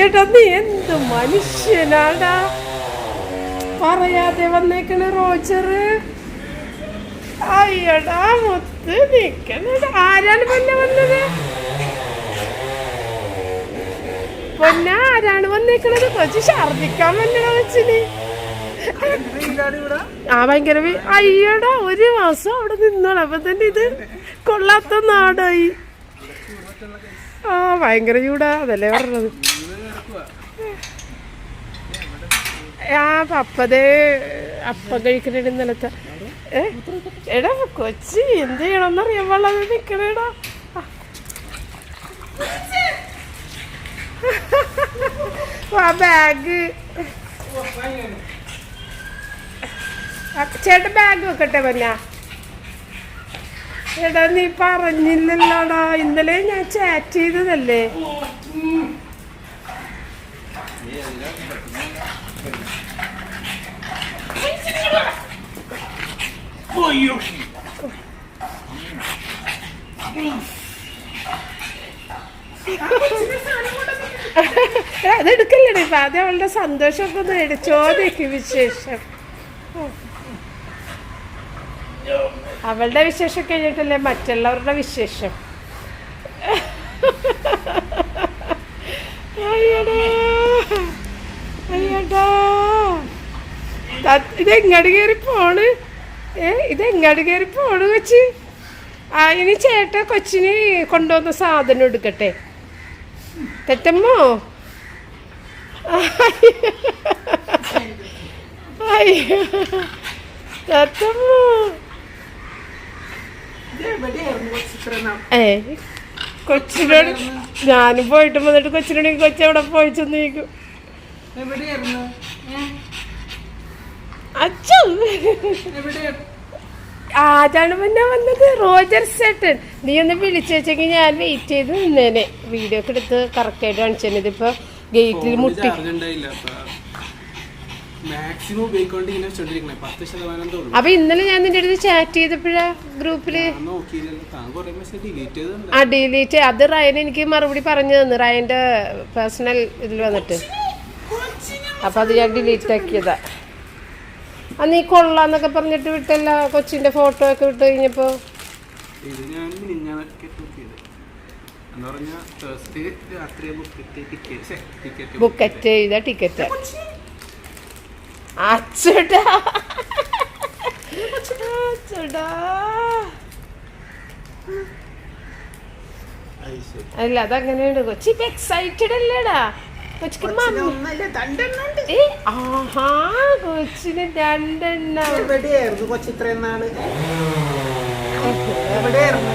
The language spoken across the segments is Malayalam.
ഏട്ടാ നീ എന്ത് മനുഷ്യനാടാ? പറയാതെ വന്നേക്കണ റോജർ അയ്യടാ മൊത്ത് നിക്കണ ആരാണ് പൊന്ന വന്നത്? പൊന്ന ആരാണ് വന്നേക്കണത്? കൊച്ചു ഛർദിക്കാൻ വന്നടാ കൊച്ചിന്. ആ ഭയങ്കര അയ്യടാ ഒരു മാസം അവിടെ നിന്നോളാം. അപ്പൊ തന്നെ ഇത് കൊള്ളാത്ത നാടായി. ആ ഭയങ്കര ചൂടാ. അതല്ലേ പറഞ്ഞത്? ആ പപ്പതേ അപ്പം കഴിക്കണ ഇന്നലത്തെ. ഏ? എടാ കൊച്ചി എന്ത് ചെയ്യണമെന്ന് അറിയാൻ നിക്കണേടാ. ആ ബാഗ്. ചേട്ടൻ ബാഗ് വെക്കട്ടെ പന്ന എടാ നീ പറഞ്ഞില്ലല്ലോടാ. ഇന്നലെ ഞാൻ ചാറ്റ് ചെയ്തതല്ലേ? എടാ, അതെടുക്കല്ലേ ഇപ്പൊ ആദ്യം അവളുടെ സന്തോഷമൊക്കെ ഒന്ന് എടുത്തോന്നേക്ക് വിശേഷം. അവളുടെ വിശേഷം കഴിഞ്ഞിട്ടല്ലേ മറ്റുള്ളവരുടെ വിശേഷം? അയ്യടാ അയ്യടാ. ത- ഇതെങ്ങാട് കയറി പോണ് ഏ ഇതെങ്ങാട് കയറി പോണു കൊച്ചി? ആ ഇനി ചേട്ട കൊച്ചിന് കൊണ്ടുവന്ന സാധനം എടുക്കട്ടെ. തെറ്റമ്മോ? അയ്യോ. തെറ്റമ്മോ? ഏ കൊച്ചിനോട് ഞാനും പോയിട്ട് വന്നിട്ട് കൊച്ചിനോട് കൊച്ചെവിടെ പോയി ചെന്നേക്കും എവിടെ? ആരാണ് പിന്നെ വന്നത്. റോജർ സെട്ടൻ നീ ഒന്ന് വിളിച്ചു വെച്ചെങ്കിൽ ഞാൻ വെയിറ്റ് ചെയ്ത് നിന്നേനെ. വീഡിയോ ഒക്കെ എടുത്ത് കറക്റ്റായിട്ട് കാണിച്ചു ഇതിപ്പോ ഗേറ്റിൽ മുട്ടി. അപ്പൊ ഇന്നലെ ഞാൻ നിന്റെ അടുത്ത് ചാറ്റ് ചെയ്തപ്പോഴാ ഗ്രൂപ്പിൽ ഞാൻ നോക്കിയില്ലല്ലോ. മെസ്സേജ് ഡിലീറ്റ് ചെയ്തിട്ടുണ്ട്. ആ ഡിലീറ്റ് അത് റയൻ എനിക്ക് മറുപടി പറഞ്ഞു തന്നു. റയന്റെ പേഴ്സണൽ ഇതിൽ വന്നിട്ട്. അപ്പൊ അത് ഞാൻ ഡിലീറ്റ് ആക്കിയതാ. ആ ഈ കൊള്ളാന്നൊക്കെ പറഞ്ഞിട്ട് വിട്ടല്ല കൊച്ചിന്റെ ഫോട്ടോ ഒക്കെ വിട്ട് കഴിഞ്ഞപ്പോ. ഇത് ഞാൻ മിനിഞ്ഞാന്നൊക്കെ എന്ന് പറഞ്ഞാൽ തേഴ്സ്ഡേ രാത്രി ബുക്ക് ടിക്കറ്റ് ടിക്കറ്റ് ബുക്കറ്റ് ചെയ്ത ടിക്കറ്റ് അച്ചടാ അച്ചടാ അല്ല അതങ്ങനെയുണ്ട്. കൊച്ചി ഇപ്പൊ എക്സൈറ്റഡ് അല്ലേടാ. കൊച്ചിക്ക് മമ്മി. ഏ ആഹാ കൊച്ചിന് രണ്ടെണ്ണം. എവിടെയായിരുന്നു കൊച്ചു ഇത്രയും നാൾ? എവിടെയായിരുന്നു?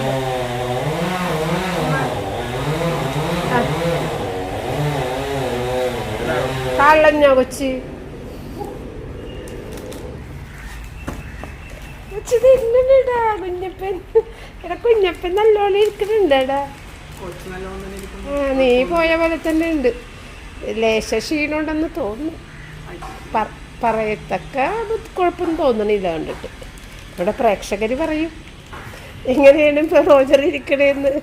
കള്ളഞ്ഞോ കൊച്ചി? കുഞ്ഞപ്പൻ. എടാ കുഞ്ഞപ്പൻ നല്ലോണം ഇരിക്കുന്നുണ്ടാ നീ പോയ പോലെ തന്നെ ഉണ്ട്. ലേശ തോന്നുന്നു. പറയത്തക്ക അത് കുഴപ്പം തോന്നണില്ല കണ്ടിട്ട്. ഇവിടെ പ്രേക്ഷകർ പറയും എങ്ങനെയാണ് ഇപ്പൊ റോജർ ഇരിക്കണേന്ന്?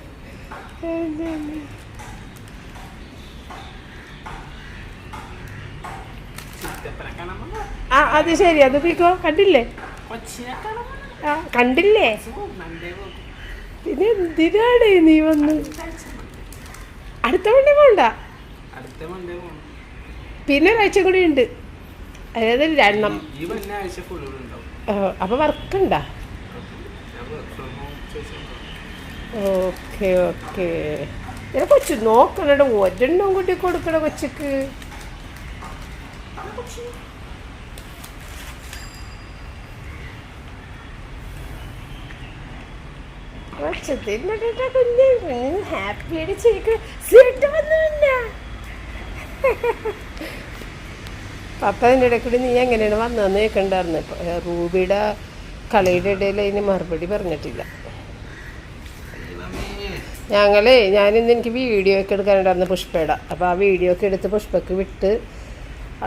ആ അത് ശരി. അത് പിക്കോ കണ്ടില്ലേ? ആ കണ്ടില്ലേ? പിന്നെ എന്തിനാണ് നീ വന്ന്? അടുത്ത വണ്ടി പോണ്ട? പിന്നെ ഒരാഴ്ച കൂടി ഉണ്ട്. അതായത് രണ്ടെണ്ണം. അപ്പൊ ചോദിച്ചിട്ടുണ്ടോ? Okay okay. ഞാൻ കൊച്ചു നോക്കണട ഒരെണ്ണം കൂട്ടി കൊടുക്കണ കൊച്ചിക്ക്. കൊച്ചത്തിന്റെ കുഞ്ഞ് ഹാപ്പി അടിച്ചിരിക്കും സീറ്റ് വന്നു പിന്നെ പപ്പ അതിന്റെ ഇടയ്ക്കൂടി നീ എങ്ങനെയാണ് വന്നതെന്ന് കേൾക്കണ്ടായിരുന്നു ഇപ്പം റൂബിയുടെ കളിയുടെ ഇടയിൽ അതിന് മറുപടി പറഞ്ഞിട്ടില്ല. ഞങ്ങളേ ഞാനിന്ന് എനിക്ക് വീഡിയോ ഒക്കെ എടുക്കാനുണ്ടായിരുന്നു പുഷ്പയുടെ. അപ്പോൾ ആ വീഡിയോ ഒക്കെ എടുത്ത് പുഷ്പക്ക് വിട്ട്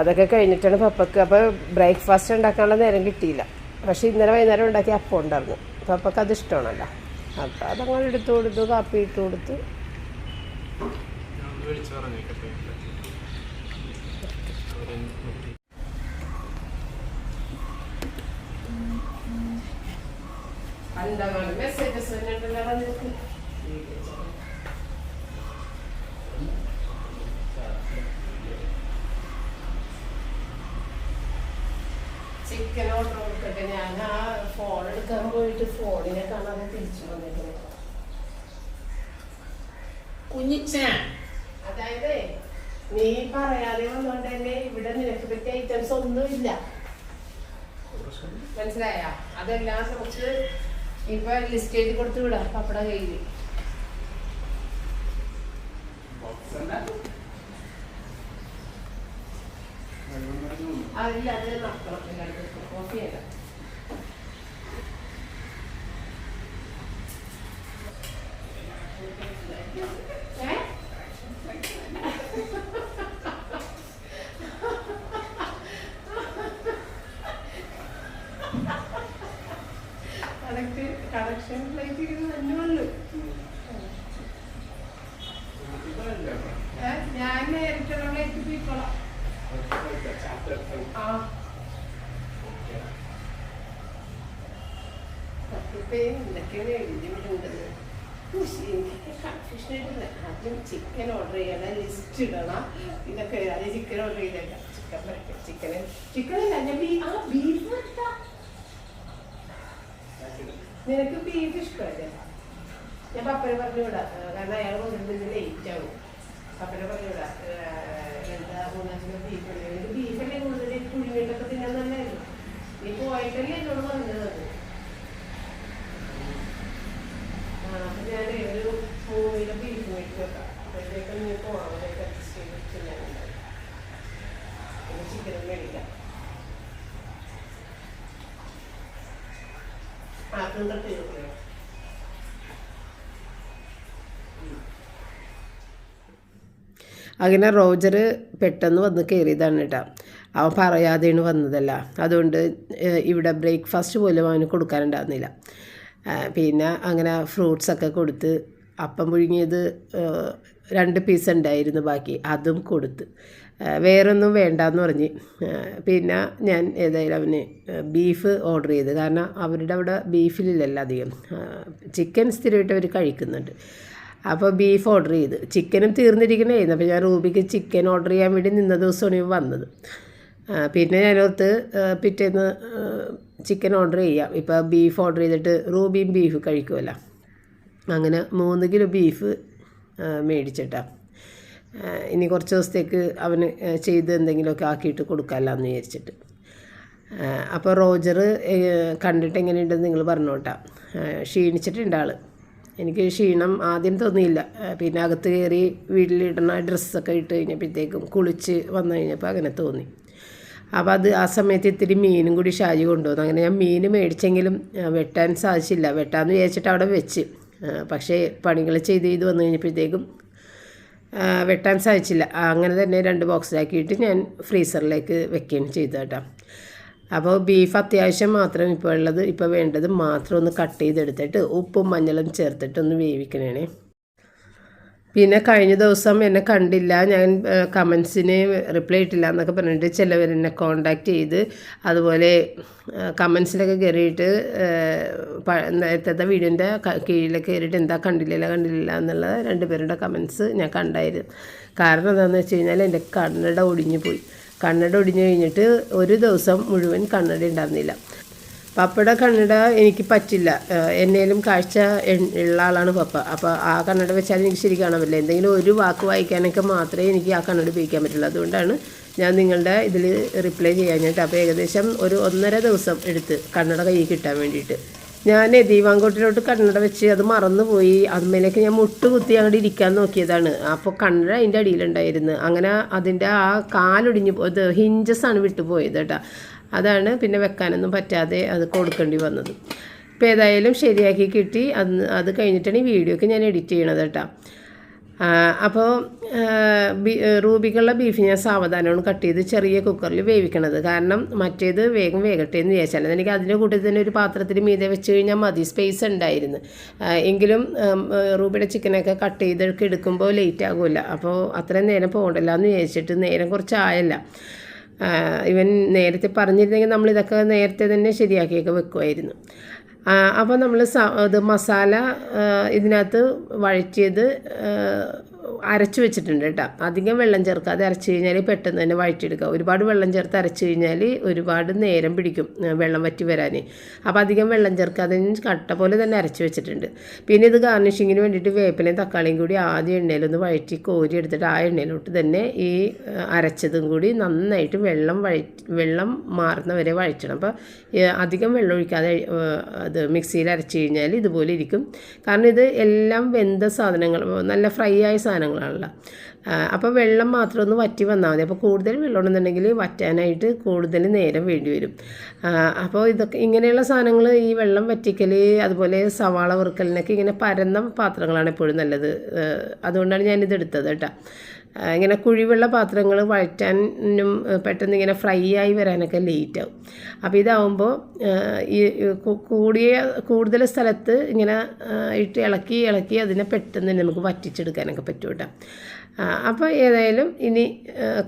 അതൊക്കെ കഴിഞ്ഞിട്ടാണ് പപ്പക്ക് അപ്പോൾ ബ്രേക്ക്ഫാസ്റ്റ് ഉണ്ടാക്കാനുള്ള നേരം കിട്ടിയില്ല. പക്ഷേ ഇന്നലെ വൈകുന്നേരം ഉണ്ടാക്കി അപ്പം ഉണ്ടായിരുന്നു. പപ്പക്ക് അത് ഇഷ്ടമാണല്ലോ. അപ്പോൾ അതങ്ങനെ എടുത്തു കൊടുത്തു കാപ്പി ഇട്ട് കൊടുത്ത് ഞാൻ ഒന്ന് വിളിച്ചു വിളിച്ച് പറഞ്ഞേക്കട്ടെ അവരെ നോക്കി എന്താണ് മെസ്സേജസ് വന്നിട്ടുണ്ടല്ലോ നിനക്ക് ചിക്കൻ ഓർഡർ കൊടുക്കട്ടെ ഞാൻ ആ ഫോൺ എടുക്കാൻ പോയിട്ട് ഫോണിനെ കാണാതെ തിരിച്ചു വന്നിട്ടുണ്ട്. കുഞ്ഞിച്ച അതായത് നീ പറയാതെ വന്നോണ്ട് തന്നെ ഇവിടെ നിനക്ക് പറ്റിയ ഐറ്റംസ് ഒന്നും ഒന്നുമില്ല മനസ്സിലായ? അതെല്ലാം കുറച്ച് ഇപ്പൊ ലിസ്റ്റ് ചെയ്ത് കൊടുത്തു വിടാം പപ്പട കയ്യിൽ. അല്ല അത് നടക്കണം എല്ലായിടത്തും കോഫി അല്ല ഏ കണക്ട് കണക്ഷൻ പ്ലേറ്റ് തന്നെ ഉള്ളു ഏ, ഞാൻ നേരിട്ടുള്ള പ്ലേറ്റ് പോയിക്കോളാം ആ ഇപ്പൊ എന്തൊക്കെയാണ് ബുദ്ധിമുട്ടുണ്ടല്ലോ ആദ്യം ചിക്കൻ ഓർഡർ ചെയ്യണം ലിസ്റ്റ് ഇടണം. ഇതൊക്കെ ആദ്യം ചിക്കൻ ഓർഡർ ചെയ്തേക്കാം ചിക്കൻ പറ്റും ചിക്കന് ചിക്കനല്ല ബീഫ് നിനക്ക് ബീഫ് ഇഷ്ടമല്ലേ ഞാൻ പപ്പനെ പറഞ്ഞു വിടാം. കാരണം അയാൾ കൊണ്ടുവരുന്നത് ലേറ്റ് ആവും. പപ്പനെ പറഞ്ഞു വിടാം. എന്താ മൂന്നാഴ്ച ബീഫ് ഉണ്ടെങ്കിൽ ബീഫല്ലേ കൂടുതൽ? പുഴുങ്ങിയിട്ടൊക്കെ തിന്നാൻ നല്ലതായിരുന്നു നീ പോയിട്ടല്ലേ എന്നോട് പറഞ്ഞത് അത് ആ ഒരു അങ്ങനെ റോജർ പെട്ടെന്ന് വന്ന് കയറിയതാണ് കേട്ടോ. അവൻ പറയാതെയാണ് വന്നതല്ല. അതുകൊണ്ട് ഇവിടെ ബ്രേക്ക്ഫാസ്റ്റ് പോലും അവന് കൊടുക്കാനുണ്ടായിരുന്നില്ല. പിന്നെ അങ്ങനെ ഫ്രൂട്ട്സൊക്കെ കൊടുത്ത് അപ്പം പുഴുങ്ങിയത് രണ്ട് പീസ് ഉണ്ടായിരുന്നു ബാക്കി അതും കൊടുത്ത്. വേറെ വേറൊന്നും വേണ്ടെന്ന് പറഞ്ഞ്. പിന്നെ ഞാൻ ഏതായാലും അവന് ബീഫ് ഓർഡർ ചെയ്ത്. കാരണം അവരുടെ അവിടെ ബീഫിലില്ലല്ലോ അധികം. ചിക്കൻ സ്ഥിരമായിട്ട് അവർ കഴിക്കുന്നുണ്ട്. അപ്പോൾ ബീഫ് ഓർഡർ ചെയ്ത്. ചിക്കനും തീർന്നിരിക്കണേ അപ്പോൾ ഞാൻ റൂബിക്ക് ചിക്കൻ ഓർഡർ ചെയ്യാൻ വേണ്ടി നിന്ന ദിവസമാണ് വന്നത്. പിന്നെ ഞാനോർത്ത് പിറ്റേന്ന് ചിക്കൻ ഓർഡർ ചെയ്യാം. ഇപ്പോൾ ബീഫ് ഓർഡർ ചെയ്തിട്ട് റൂബിയും ബീഫ് കഴിക്കുമല്ലോ അങ്ങനെ മൂന്ന് കിലോ ബീഫ് മേടിച്ചിട്ടാ. ഇനി കുറച്ച് ദിവസത്തേക്ക് അവന് ചെയ്ത് എന്തെങ്കിലുമൊക്കെ ആക്കിയിട്ട് കൊടുക്കാമല്ലോ എന്ന് വിചാരിച്ചിട്ട് അപ്പോൾ റോജർ കണ്ടിട്ട് എങ്ങനെയുണ്ടെന്ന് നിങ്ങൾ പറഞ്ഞോട്ടാ. ക്ഷീണിച്ചിട്ടുണ്ട് ആൾ എനിക്ക് ക്ഷീണം ആദ്യം തോന്നിയില്ല. പിന്നെ അകത്ത് കയറി വീട്ടിലിടുന്ന ഡ്രസ്സൊക്കെ ഇട്ട് കഴിഞ്ഞപ്പോഴത്തേക്കും കുളിച്ച് വന്നു കഴിഞ്ഞപ്പോൾ അങ്ങനെ തോന്നി. അപ്പോൾ അത് ആ സമയത്ത് ഇത്തിരി മീനും കൂടി ഷാജി കൊണ്ടുവന്നു. അങ്ങനെ ഞാൻ മീൻ മേടിച്ചെങ്കിലും വെട്ടാൻ സാധിച്ചില്ല. വെട്ടാന്ന് വിചാരിച്ചിട്ട് അവിടെ വെച്ച്. പക്ഷേ പണികൾ ചെയ്ത് ചെയ്ത് വന്നു കഴിഞ്ഞപ്പോഴത്തേക്കും വെട്ടാൻ സാധിച്ചില്ല. അങ്ങനെ തന്നെ രണ്ട് ബോക്സിലാക്കിയിട്ട് ഞാൻ ഫ്രീസറിലേക്ക് വെക്കുകയും ചെയ്തു കേട്ടോ. അപ്പോൾ ബീഫ് അത്യാവശ്യം മാത്രം ഇപ്പോൾ ഉള്ളത്. ഇപ്പോൾ വേണ്ടത് മാത്രം ഒന്ന് കട്ട് ചെയ്തെടുത്തിട്ട് ഉപ്പും മഞ്ഞളും ചേർത്തിട്ട് ഒന്ന് വേവിക്കണേ പിന്നെ കഴിഞ്ഞ ദിവസം എന്നെ കണ്ടില്ല. ഞാൻ കമൻസിന് റിപ്ലൈ ഇട്ടില്ല എന്നൊക്കെ പറഞ്ഞിട്ട് ചിലവർ എന്നെ കോണ്ടാക്ട് ചെയ്ത് അതുപോലെ കമൻസിലൊക്കെ കയറിയിട്ട് നേരത്തെ വീടിന്റെ കീഴിലൊക്കെ കയറിയിട്ട് എന്താ കണ്ടില്ല കണ്ടില്ല എന്നുള്ള രണ്ട് പേരുടെ കമൻസ് ഞാൻ കണ്ടായിരുന്നു. കാരണം എന്താണെന്ന് വെച്ച് കഴിഞ്ഞാൽ എന്റെ കണ്ണട ഒടിഞ്ഞു പോയി. കണ്ണട ഒടിഞ്ഞു കഴിഞ്ഞിട്ട് ഒരു ദിവസം മുഴുവൻ കണ്ണട ഉണ്ടായിരുന്നില്ല. പപ്പയുടെ കണ്ണട എനിക്ക് പറ്റില്ല. എന്നേലും കാഴ്ച ഉള്ള ആളാണ് പപ്പ. അപ്പോൾ ആ കണ്ണട വെച്ചാൽ എനിക്ക് ശരി കാണാൻ പറ്റില്ല എന്തെങ്കിലും ഒരു വാക്ക് വായിക്കാനൊക്കെ മാത്രമേ എനിക്ക് ആ കണ്ണട ഉപയോഗിക്കാൻ പറ്റുള്ളൂ. അതുകൊണ്ടാണ് ഞാൻ നിങ്ങളുടെ ഇതിൽ റിപ്ലൈ ചെയ്യാനായിട്ട് അപ്പോൾ ഏകദേശം ഒരു ഒന്നര ദിവസം എടുത്ത് കണ്ണട കൈ കിട്ടാൻ വേണ്ടിയിട്ട്. ഞാൻ ദീവാങ്കോട്ടിലോട്ട് കണ്ണട വെച്ച് അത് മറന്നുപോയി. അതുമേലേക്ക് ഞാൻ മുട്ട് കുത്തി അങ്ങോട്ട് ഇരിക്കാൻ നോക്കിയതാണ്. അപ്പോൾ കണ്ണട അതിന്റെ അടിയിലുണ്ടായിരുന്നു. അങ്ങനെ അതിന്റെ ആ കാലൊടിഞ്ഞ് ഹിഞ്ചസ് ആണ് വിട്ടുപോയത് കേട്ടോ. അതാണ് പിന്നെ വെക്കാനൊന്നും പറ്റാതെ അത് കൊടുക്കേണ്ടി വന്നത്. ഇപ്പോൾ ഏതായാലും ശരിയാക്കി കിട്ടി. അത് അത് കഴിഞ്ഞിട്ടാണ് ഈ വീഡിയോ ഒക്കെ ഞാൻ എഡിറ്റ് ചെയ്യണത് കേട്ടോ. അപ്പോൾ റൂബിക്കുള്ള ബീഫ് ഞാൻ സാവധാനമാണ് കട്ട് ചെയ്ത് ചെറിയ കുക്കറിൽ വേവിക്കണത്. കാരണം മറ്റേത് വേഗം വേഗട്ടെ എന്ന് വിചാരിച്ചാൽ എനിക്ക് അതിന്റെ കൂട്ടത്തിൽ തന്നെ ഒരു പാത്രത്തിൽ മീതെ വെച്ച് കഴിഞ്ഞാൽ മതി. സ്പേസ് ഉണ്ടായിരുന്നു. എങ്കിലും റൂബിയുടെ ചിക്കനൊക്കെ കട്ട് ചെയ്തൊക്കെ എടുക്കുമ്പോൾ ലേറ്റ് ആകില്ല അപ്പോൾ അത്രയും നേരം പോകണ്ടല്ലോ എന്ന് വിചാരിച്ചിട്ട് നേരം കുറച്ച് ആയല്ല. ആ, ഇവൻ നേരത്തെ പറഞ്ഞിരുന്നെങ്കിൽ നമ്മൾ ഇതൊക്കെ നേരത്തെ തന്നെ ശരിയാക്കിയൊക്കെ വെക്കുമായിരുന്നു. അപ്പോൾ നമ്മൾ ഇത് മസാല ഇതിനകത്ത് വഴറ്റിയത് അരച്ച് വെച്ചിട്ടുണ്ട് കേട്ടോ. അധികം വെള്ളം ചേർക്കാതെ അരച്ച് കഴിഞ്ഞാൽ പെട്ടെന്ന് തന്നെ വഴറ്റിയെടുക്കുക. ഒരുപാട് വെള്ളം ചേർത്ത് അരച്ച് കഴിഞ്ഞാൽ ഒരുപാട് നേരം പിടിക്കും വെള്ളം വറ്റി വരാൻ അപ്പോൾ അധികം വെള്ളം ചേർക്കാതെ കട്ട പോലെ തന്നെ അരച്ച് വെച്ചിട്ടുണ്ട്. പിന്നെ ഇത് ഗാർണിഷിങ്ങിന് വേണ്ടിയിട്ട് വേപ്പിലയും തക്കാളിയും കൂടി ആദ്യം എണ്ണയിലൊന്ന് വഴറ്റി കോരി എടുത്തിട്ട് ആ എണ്ണയിലോട്ട് തന്നെ ഈ അരച്ചതും കൂടി നന്നായിട്ട് വെള്ളം വഴ വെള്ളം മാറുന്നവരെ വഴറ്റണം. അപ്പോൾ അധികം വെള്ളം ഒഴിക്കാതെ അത് മിക്സിയിൽ അരച്ച് കഴിഞ്ഞാൽ ഇതുപോലെ ഇരിക്കും. കാരണം ഇത് എല്ലാം വെന്ത സാധനങ്ങൾ നല്ല ഫ്രൈ ആയ സാധനങ്ങളാണല്ലോ. അപ്പോൾ വെള്ളം മാത്രം ഒന്ന് വറ്റി വന്നാൽ മതി. അപ്പോൾ കൂടുതൽ വെള്ളം ഉണ്ടെന്നുണ്ടെങ്കിൽ വറ്റാനായിട്ട് കൂടുതൽ നേരം വേണ്ടി വരും. അപ്പോൾ ഇതൊക്കെ ഇങ്ങനെയുള്ള സാധനങ്ങൾ ഈ വെള്ളം വറ്റിക്കൽ അതുപോലെ സവാള വറുക്കലിനൊക്കെ ഇങ്ങനെ പരന്ന പാത്രങ്ങളാണ് എപ്പോഴും നല്ലത്. അതുകൊണ്ടാണ് ഞാനിത് എടുത്തത് കേട്ടോ. ഇങ്ങനെ കുഴിവുള്ള പാത്രങ്ങൾ വഴറ്റാനും പെട്ടെന്ന് ഇങ്ങനെ ഫ്രൈ ആയി വരാനൊക്കെ ലേറ്റ് ആവും. അപ്പോൾ ഇതാവുമ്പോൾ ഈ കൂടിയ കൂടുതൽ സ്ഥലത്ത് ഇങ്ങനെ ഇട്ട് ഇളക്കി ഇളക്കി അതിനെ പെട്ടെന്ന് തന്നെ നമുക്ക് വറ്റിച്ചെടുക്കാനൊക്കെ പറ്റും കേട്ടോ. അപ്പോൾ ഏതായാലും ഇനി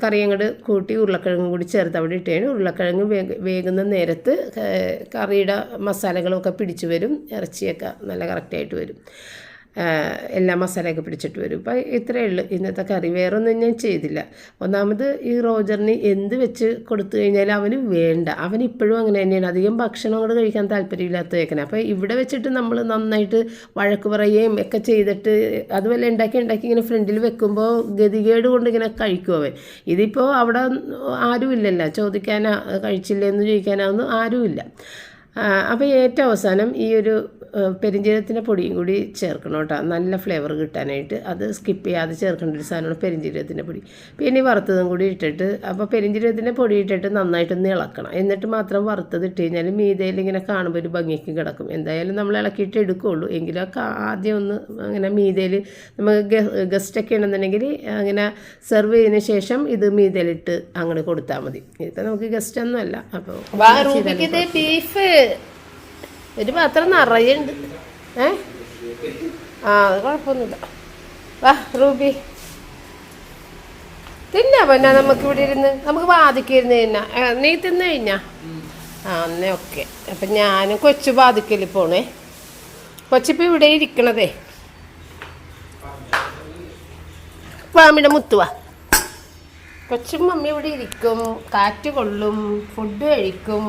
കറി അങ്ങോട്ട് കൂട്ടി ഉരുളക്കിഴങ്ങും കൂടി ചേർത്ത് അവിടെ ഇട്ട് കഴിഞ്ഞാൽ ഉരുളക്കിഴങ്ങ് വേഗ വേകുന്ന നേരത്ത് കറിയുടെ മസാലകളൊക്കെ പിടിച്ചു വരും ഇറച്ചിയൊക്കെ നല്ല കറക്റ്റായിട്ട് വരും. എല്ലാ മസാലയൊക്കെ പിടിച്ചിട്ട് വരും. അപ്പോൾ ഇത്രയേ ഉള്ളൂ. ഇന്നത്തെ കറി വേറൊന്നും ഞാൻ ചെയ്തില്ല. ഒന്നാമത് ഈ റോജറിന് എന്ത് വെച്ച് കൊടുത്തു കഴിഞ്ഞാൽ അവന് വേണ്ട. അവൻ ഇപ്പോഴും അങ്ങനെ തന്നെയാണ്. അധികം ഭക്ഷണം കൂടെ കഴിക്കാൻ താല്പര്യമില്ലാത്ത വയ്ക്കണം അപ്പോൾ ഇവിടെ വെച്ചിട്ട് നമ്മൾ നന്നായിട്ട് വഴക്ക് പറയുകയും ഒക്കെ ചെയ്തിട്ട് അതുപോലെ ഉണ്ടാക്കി ഉണ്ടാക്കി ഇങ്ങനെ ഫ്രണ്ടിൽ വെക്കുമ്പോൾ ഗതികേട് കൊണ്ട് ഇങ്ങനെ കഴിക്കും അവൻ. ഇതിപ്പോൾ അവിടെ ആരുമില്ലല്ലോ ചോദിക്കാനാ കഴിച്ചില്ലെന്ന് ചോദിക്കാനൊന്നും ആരുമില്ല അപ്പോൾ ഏറ്റവും അവസാനം ഈ ഒരു ആ, പെരിഞ്ജീരകത്തിന്റെ പൊടിയും കൂടി ചേർക്കണം കേട്ടോ. നല്ല ഫ്ലേവർ കിട്ടാനായിട്ട്. അത് സ്കിപ്പ് ചെയ്യാതെ ചേർക്കേണ്ട ഒരു സാധനമാണ് പെരിഞ്ചീരത്തിന്റെ പൊടി. പിന്നെ വറുത്തതും കൂടി ഇട്ടിട്ട് അപ്പോൾ പെരിഞ്ചീരത്തിന്റെ പൊടി ഇട്ടിട്ട് നന്നായിട്ടൊന്ന് ഇളക്കണം. എന്നിട്ട് മാത്രം വറുത്തത് ഇട്ട് കഴിഞ്ഞാൽ മീതയിൽ ഇങ്ങനെ കാണുമ്പോൾ ഒരു ഭംഗിക്ക് കിടക്കും. എന്തായാലും നമ്മൾ ഇളക്കിയിട്ട് എടുക്കുകയുള്ളൂ എങ്കിലും ഒക്കെ ആദ്യം ഒന്ന് അങ്ങനെ മീതയിൽ നമുക്ക് ഗസ്റ്റൊക്കെ ഉണ്ടെന്നുണ്ടെങ്കിൽ അങ്ങനെ സെർവ് ചെയ്തതിന് ശേഷം ഇത് മീതയിലിട്ട് അങ്ങോട്ട് കൊടുത്താൽ മതി. ഇപ്പം നമുക്ക് ഗസ്റ്റ് ഒന്നും അല്ല. അപ്പോൾ ഒരു പാത്രം നിറയുണ്ട്. ഏ? ആ അത് കുഴപ്പമൊന്നുമില്ല. വാ റൂബി. തിന്നാ പിന്നെ നമുക്ക് ഇവിടെ ഇരുന്ന്. നമുക്ക് ബാധിക്കരുന്ന് തിന്നാ. നീ തിന്നു കഴിഞ്ഞാ? ആ എന്നേ ഓക്കെ. അപ്പം ഞാനും കൊച്ചു ബാധിക്കൽ പോണേ. കൊച്ചിപ്പോൾ ഇവിടെ ഇരിക്കണതേ. മാമിയുടെ മുത്തുവാ കൊച്ചും മമ്മി ഇവിടെ ഇരിക്കും. കാറ്റ് കൊള്ളും ഫുഡ് കഴിക്കും.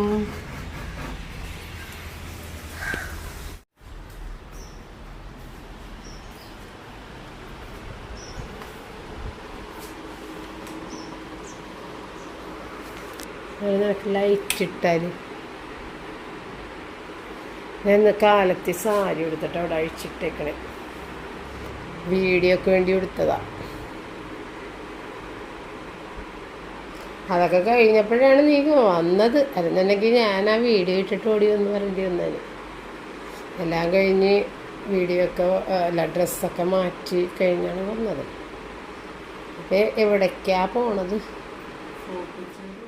അത് നിനക്ക് ലൈറ്റ് ഇട്ടാൽ ഞാൻ കാലത്തി സാരി എടുത്തിട്ട് അവിടെ അഴിച്ചിട്ടേക്കണേ. വീഡിയോക്ക് വേണ്ടി എടുത്തതാ അതൊക്കെ കഴിഞ്ഞപ്പോഴാണ് നീ വന്നത്. അല്ലെന്നുണ്ടെങ്കിൽ ഞാൻ ആ വീഡിയോ ഇട്ടിട്ട് ഓടി വന്ന് പറയേണ്ടി വന്നാൽ എല്ലാം കഴിഞ്ഞ് വീഡിയോ ഒക്കെ അല്ല ഡ്രസ്സൊക്കെ മാറ്റി കഴിഞ്ഞാണ് വന്നത്. അപ്പം എവിടേക്കാണ് പോണത്?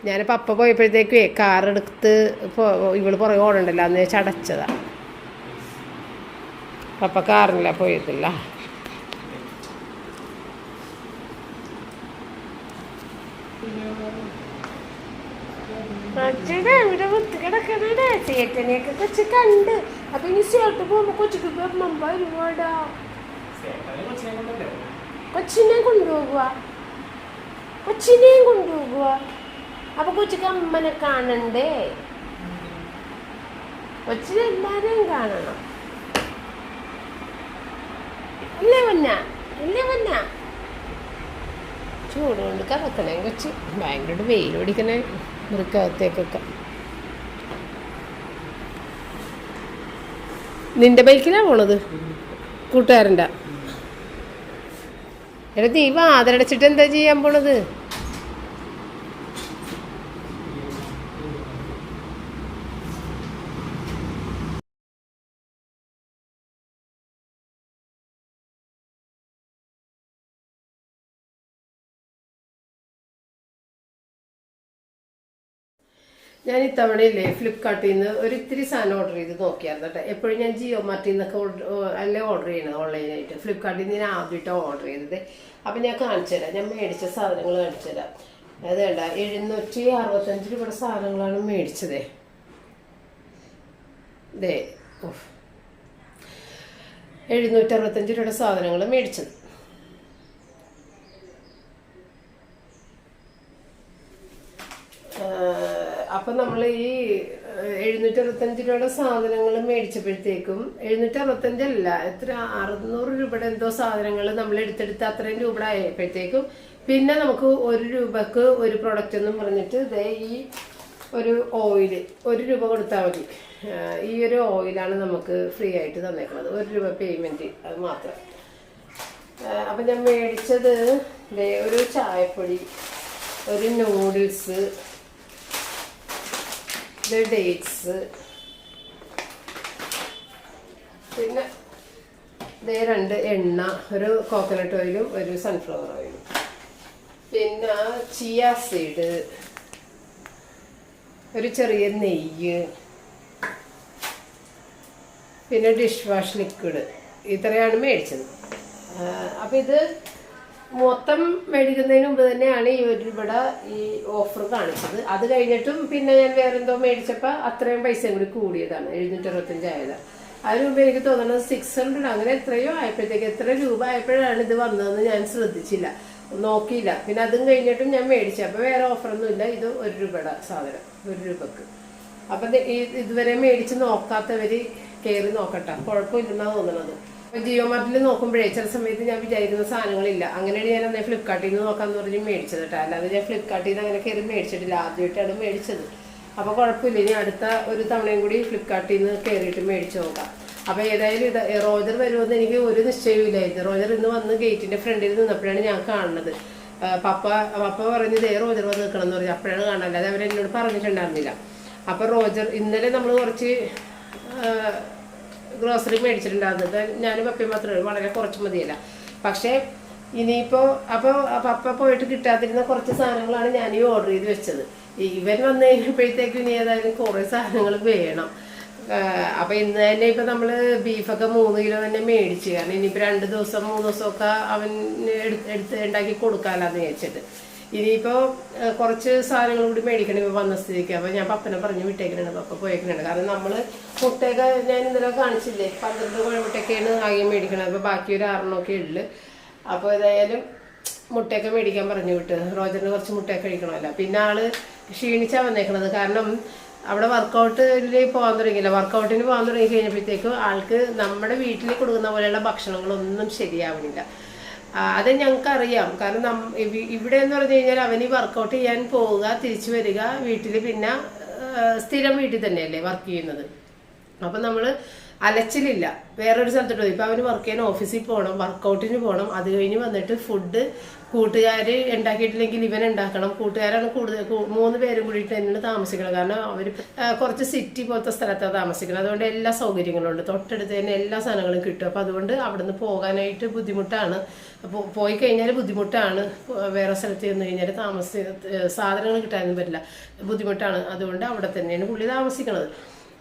ഞാൻ പപ്പ പോയപ്പോഴത്തേക്കേ കാർ എടുത്ത് പോ- ഇവൾ പുറകെ ഓടണ്ടല്ലോ അന്ന് ചടച്ചതാ പപ്പ കാറില്ല പോയതില്ല. അച്ഛനെ ഇവിടെ വിത്ത് കിടക്കണേ ചേട്ടനെയൊക്കെ കൊച്ചു കണ്ട്. അപ്പൊ ഇനി ചേട്ടൻ പോകുമ്പോ കൊച്ചിക്ക് മമ്പ ഒരുപാടാ കൊച്ചിനെ കൊണ്ടുപോകുക കൊച്ചിനെയും കൊണ്ടുപോകുക അപ്പൊ കൊച്ചിക്ക് അമ്മനെ കാണണ്ടേ? കൊച്ചിനെ എല്ലാരെയും കാണണം. ഇല്ലേ വന്ന ഇല്ലേ വന്ന ചൂട് കൊണ്ട് കറക്കണേ കൊച്ച്. ഭയങ്കര വെയിൽ പിടിക്കണേ. മുറിക്കകത്തേക്കൊക്കെ. നിന്റെ ബൈക്കിലാ പോണത്? കൂട്ടുകാരന്റെ. എടാ ദൈവം ആദരടച്ചിട്ട് എന്താ ചെയ്യാൻ പോണത്? ഞാൻ ഇത്തവണയില്ലേ ഫ്ലിപ്കാർട്ടിൽ നിന്ന് ഒരു ഇത്തിരി സാധനം ഓർഡർ ചെയ്ത് നോക്കിയായിരുന്നു കേട്ടോ. എപ്പോഴും ഞാൻ ജിയോ മാർട്ടിൽ നിന്നൊക്കെ അല്ലേ ഓർഡർ ചെയ്യണത് ഓൺലൈനായിട്ട് ഫ്ലിപ്കാർട്ടിൽ നിന്ന് ഞാൻ ആദ്യമായിട്ടാണ് ഓർഡർ ചെയ്തത്. അപ്പം ഞാൻ കാണിച്ചു തരാം. ഞാൻ മേടിച്ച സാധനങ്ങൾ കാണിച്ചു തരാം. അത് വേണ്ട എഴുന്നൂറ്റി അറുപത്തഞ്ച് രൂപയുടെ സാധനങ്ങളാണ് മേടിച്ചത്. എഴുന്നൂറ്റി അറുപത്തഞ്ച് രൂപയുടെ സാധനങ്ങൾ മേടിച്ചത്. അപ്പം നമ്മൾ ഈ എഴുന്നൂറ്റി അറുപത്തഞ്ച് രൂപയുടെ സാധനങ്ങൾ മേടിച്ചപ്പോഴത്തേക്കും എഴുന്നൂറ്റി അറുപത്തഞ്ചല്ല എത്ര അറുന്നൂറ് രൂപയുടെ എന്തോ സാധനങ്ങൾ നമ്മൾ എടുത്തെടുത്ത് അത്രയും രൂപ ആയപ്പോഴത്തേക്കും പിന്നെ നമുക്ക് ഒരു രൂപക്ക് ഒരു പ്രൊഡക്റ്റ് എന്നും പറഞ്ഞിട്ട് ദേ ഈ ഒരു ഓയിൽ ഒരു രൂപ കൊടുത്താൽ മതി. ഈ ഒരു ഓയിലാണ് നമുക്ക് ഫ്രീ ആയിട്ട് തന്നേക്കുന്നത്. ഒരു രൂപ പേയ്മെന്റ് അത് മാത്രം. അപ്പം ഞാൻ മേടിച്ചത് ഒരു ചായപ്പൊടി ഒരു നൂഡിൽസ് ഇത് ഡേറ്റ്സ് പിന്നെ ദേ രണ്ട് എണ്ണ ഒരു കോക്കനട്ട് ഓയിലും ഒരു സൺഫ്ലവർ ഓയിലും പിന്നെ ചിയ സീഡ് ഒരു ചെറിയ നെയ്യ്. പിന്നെ ഡിഷ് വാഷ് ലിക്വിഡ് ഇത്രയാണ് മേടിച്ചത്. അപ്പം ഇത് മൊത്തം മേടിക്കുന്നതിന് മുമ്പ് തന്നെയാണ് ഈ ഒരു ഇവിടെ ഈ ഓഫർ കാണിച്ചത്. അത് കഴിഞ്ഞിട്ടും പിന്നെ ഞാൻ വേറെന്തോ മേടിച്ചപ്പോൾ അത്രയും പൈസയും കൂടി കൂടിയതാണ്. എഴുന്നൂറ്റി അറുപത്തഞ്ചായത് അതിന് മുമ്പ് എനിക്ക് തോന്നുന്നത് സിക്സ് ഹൺഡ്രഡ് അങ്ങനെ എത്രയോ ആയപ്പോഴത്തേക്ക് എത്ര രൂപ ആയപ്പോഴാണ് ഇത് വന്നതെന്ന് ഞാൻ ശ്രദ്ധിച്ചില്ല. നോക്കിയില്ല. പിന്നെ അതും കഴിഞ്ഞിട്ടും ഞാൻ മേടിച്ചു. അപ്പോൾ വേറെ ഓഫറൊന്നും ഇല്ല. ഇത് ഒരു രൂപയുടെ സാധനം. ഒരു രൂപക്ക്. അപ്പം ഇതുവരെ മേടിച്ച് നോക്കാത്തവർ കയറി നോക്കട്ടെ. കുഴപ്പമില്ലെന്നാണ് തോന്നണത്. ജിയോ മാർട്ടിൽ നോക്കുമ്പോഴേ ചില സമയത്ത് ഞാൻ വിചാരിക്കുന്ന സാധനങ്ങളില്ല. അങ്ങനെയാണ് ഞാൻ അന്നേ ഫ്ലിപ്കാർട്ടിൽ നിന്ന് നോക്കാന്ന് പറഞ്ഞ് മേടിച്ചത് കേട്ടോ. അല്ലാതെ ഞാൻ ഫ്ലിപ്കാർട്ടിൽ നിന്ന് അങ്ങനെ കയറി മേടിച്ചിട്ടില്ല. ആദ്യമായിട്ടാണ് മേടിച്ചത്. അപ്പോൾ കുഴപ്പമില്ല. ഇനി അടുത്ത ഒരു തവണയും കൂടി ഫ്ലിപ്കാർട്ടിൽ നിന്ന് കയറിയിട്ട് മേടിച്ച് നോക്കാം. അപ്പോൾ ഏതായാലും ഇത് റോജർ വരുമെന്ന് എനിക്ക് ഒരു നിശ്ചയമില്ലായിരുന്നു റോജർ ഇന്ന് വന്ന് ഗേറ്റിന്റെ ഫ്രണ്ടിൽ നിന്നപ്പോഴാണ് ഞാൻ കാണുന്നത്. പപ്പ പപ്പ പറഞ്ഞത് ഏ റോജർ വന്ന് നിൽക്കണം എന്ന് പറഞ്ഞു. അപ്പോഴാണ് കാണാൻ അല്ലാതെ അവരെന്നോട് പറഞ്ഞിട്ടുണ്ടായിരുന്നില്ല. അപ്പോൾ റോജർ ഇന്നലെ നമ്മൾ കുറച്ച് ഗ്രോസറി മേടിച്ചിട്ടുണ്ടാകുന്നത് ഞാനും പപ്പയും മാത്രമേ. വളരെ കുറച്ച് മതിയല്ല. പക്ഷേ ഇനിയിപ്പോൾ അപ്പോൾ പപ്പ പോയിട്ട് കിട്ടാതിരുന്ന കുറച്ച് സാധനങ്ങളാണ് ഞാൻ ഈ ഓർഡർ ചെയ്ത് വെച്ചത്. ഇവൻ വന്നു കഴിഞ്ഞപ്പോഴത്തേക്കും ഇനി ഏതായാലും കുറേ സാധനങ്ങൾ വേണം. അപ്പം ഇന്ന് തന്നെ ഇപ്പം നമ്മൾ ബീഫൊക്കെ മൂന്ന് കിലോ തന്നെ മേടിച്ചു. കാരണം ഇനിയിപ്പോൾ രണ്ട് ദിവസം മൂന്ന് ദിവസമൊക്കെ അവൻ എടുത്ത് ഉണ്ടാക്കി കൊടുക്കാലാന്ന് വിചാരിച്ചിട്ട്. ഇനിയിപ്പോ കുറച്ച് സാധനങ്ങൾ കൂടി മേടിക്കണം വന്ന സ്ഥിതിക്ക്. അപ്പൊ ഞാൻ പപ്പനെ പറഞ്ഞു വിട്ടേക്കണുണ്ട് പപ്പ പോയേക്കണുണ്ട് കാരണം നമ്മൾ മുട്ടയൊക്കെ ഞാൻ ഇന്നലെ കാണിച്ചില്ലേ? പന്ത്രണ്ട് കോഴിമുട്ടയൊക്കെയാണ് ആകെ മേടിക്കണത്. അപ്പൊ ബാക്കി ഒരു ആറെണ്ണമൊക്കെ ഉള്ളു. അപ്പൊ ഏതായാലും മുട്ടയൊക്കെ മേടിക്കാൻ പറഞ്ഞു വിട്ട്. റോജറിന് കുറച്ച് മുട്ടയൊക്കെ കഴിക്കണമല്ലോ. പിന്നെ ആൾ ക്ഷീണിച്ചാ വന്നേക്കണത്. കാരണം അവിടെ വർക്കൗട്ടിൽ പോകാൻ തുടങ്ങിയില്ല. വർക്കൗട്ടിന് പോകാൻ തുടങ്ങി കഴിഞ്ഞപ്പോഴത്തേക്കും ആൾക്ക് നമ്മുടെ വീട്ടിൽ കൊടുക്കുന്ന പോലെയുള്ള ഭക്ഷണങ്ങളൊന്നും ശരിയാവണില്ല. ആ, അത് ഞങ്ങൾക്ക് അറിയാം കാരണം ഇവിടെ എന്ന് പറഞ്ഞു കഴിഞ്ഞാൽ അവന് വർക്കൗട്ട് ചെയ്യാൻ പോവുക തിരിച്ചു വരിക വീട്ടിൽ പിന്നെ സ്ഥിരം വീട്ടിൽ തന്നെയല്ലേ വർക്ക് ചെയ്യുന്നത്. അപ്പം നമ്മൾ അലച്ചിലില്ല. വേറൊരു സ്ഥലത്തോട്ട് പോയി. ഇപ്പം അവന് വർക്ക് ചെയ്യാൻ ഓഫീസിൽ പോകണം വർക്കൗട്ടിന് പോകണം അത് കഴിഞ്ഞ് വന്നിട്ട് ഫുഡ് കൂട്ടുകാർ ഉണ്ടാക്കിയിട്ടില്ലെങ്കിൽ ഇവൻ ഉണ്ടാക്കണം. കൂട്ടുകാരാണ് കൂടുതൽ മൂന്ന് പേരും കൂടിയിട്ട് തന്നെയാണ് താമസിക്കുന്നത് കാരണം അവർ കുറച്ച് സിറ്റി പോലത്തെ സ്ഥലത്താണ് താമസിക്കുന്നത് അതുകൊണ്ട് എല്ലാ സൗകര്യങ്ങളും ഉണ്ട്. തൊട്ടടുത്ത് തന്നെ എല്ലാ സാധനങ്ങളും കിട്ടും. അപ്പോൾ അതുകൊണ്ട് അവിടെ നിന്ന് പോകാനായിട്ട് ബുദ്ധിമുട്ടാണ്. അപ്പോൾ പോയി കഴിഞ്ഞാൽ ബുദ്ധിമുട്ടാണ്. വേറെ സ്ഥലത്ത് ചെന്ന് കഴിഞ്ഞാൽ താമസ സാധനങ്ങൾ കിട്ടാനൊന്നും പറ്റില്ല. ബുദ്ധിമുട്ടാണ്. അതുകൊണ്ട് അവിടെ തന്നെയാണ് പുള്ളി താമസിക്കുന്നത്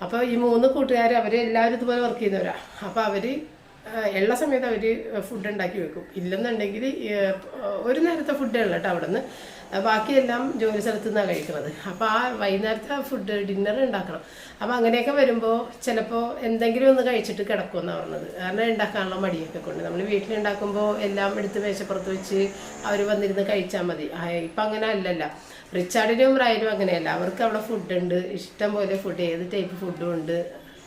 അപ്പോൾ ഈ മൂന്ന് കൂട്ടുകാർ അവർ എല്ലാവരും ഇതുപോലെ വർക്ക് ചെയ്യുന്നവരാ. അപ്പോൾ അവർ ഉള്ള സമയത്ത് അവർ ഫുഡ് ഉണ്ടാക്കി വെക്കും. ഇല്ലെന്നുണ്ടെങ്കിൽ ഒരു നേരത്തെ ഫുഡ് ഉള്ളൂ കേട്ടോ അവിടെ നിന്ന് ബാക്കിയെല്ലാം ജോലി സ്ഥലത്ത് നിന്നാണ് കഴിക്കുന്നത് അപ്പോൾ ആ വൈകുന്നേരത്തെ ഫുഡ് ഡിന്നർ ഉണ്ടാക്കണം. അപ്പോൾ അങ്ങനെയൊക്കെ വരുമ്പോൾ ചിലപ്പോൾ എന്തെങ്കിലും ഒന്ന് കഴിച്ചിട്ട് കിടക്കുമെന്നാണ് പറഞ്ഞത്. കാരണം ഉണ്ടാക്കാനുള്ള മടിയൊക്കെ കൊണ്ട്. നമ്മൾ വീട്ടിലുണ്ടാക്കുമ്പോൾ എല്ലാം എടുത്ത് മേശപ്പുറത്ത് വെച്ച് അവർ വന്നിരുന്ന് കഴിച്ചാൽ മതി. ഇപ്പം അങ്ങനെ അല്ലല്ല. റിച്ചാർഡിനും റായനും അങ്ങനെയല്ല. അവർക്ക് അവിടെ ഫുഡ് ഉണ്ട്. ഇഷ്ടം പോലെ ഫുഡ് ഏത് ടൈപ്പ് ഫുഡും ഉണ്ട്.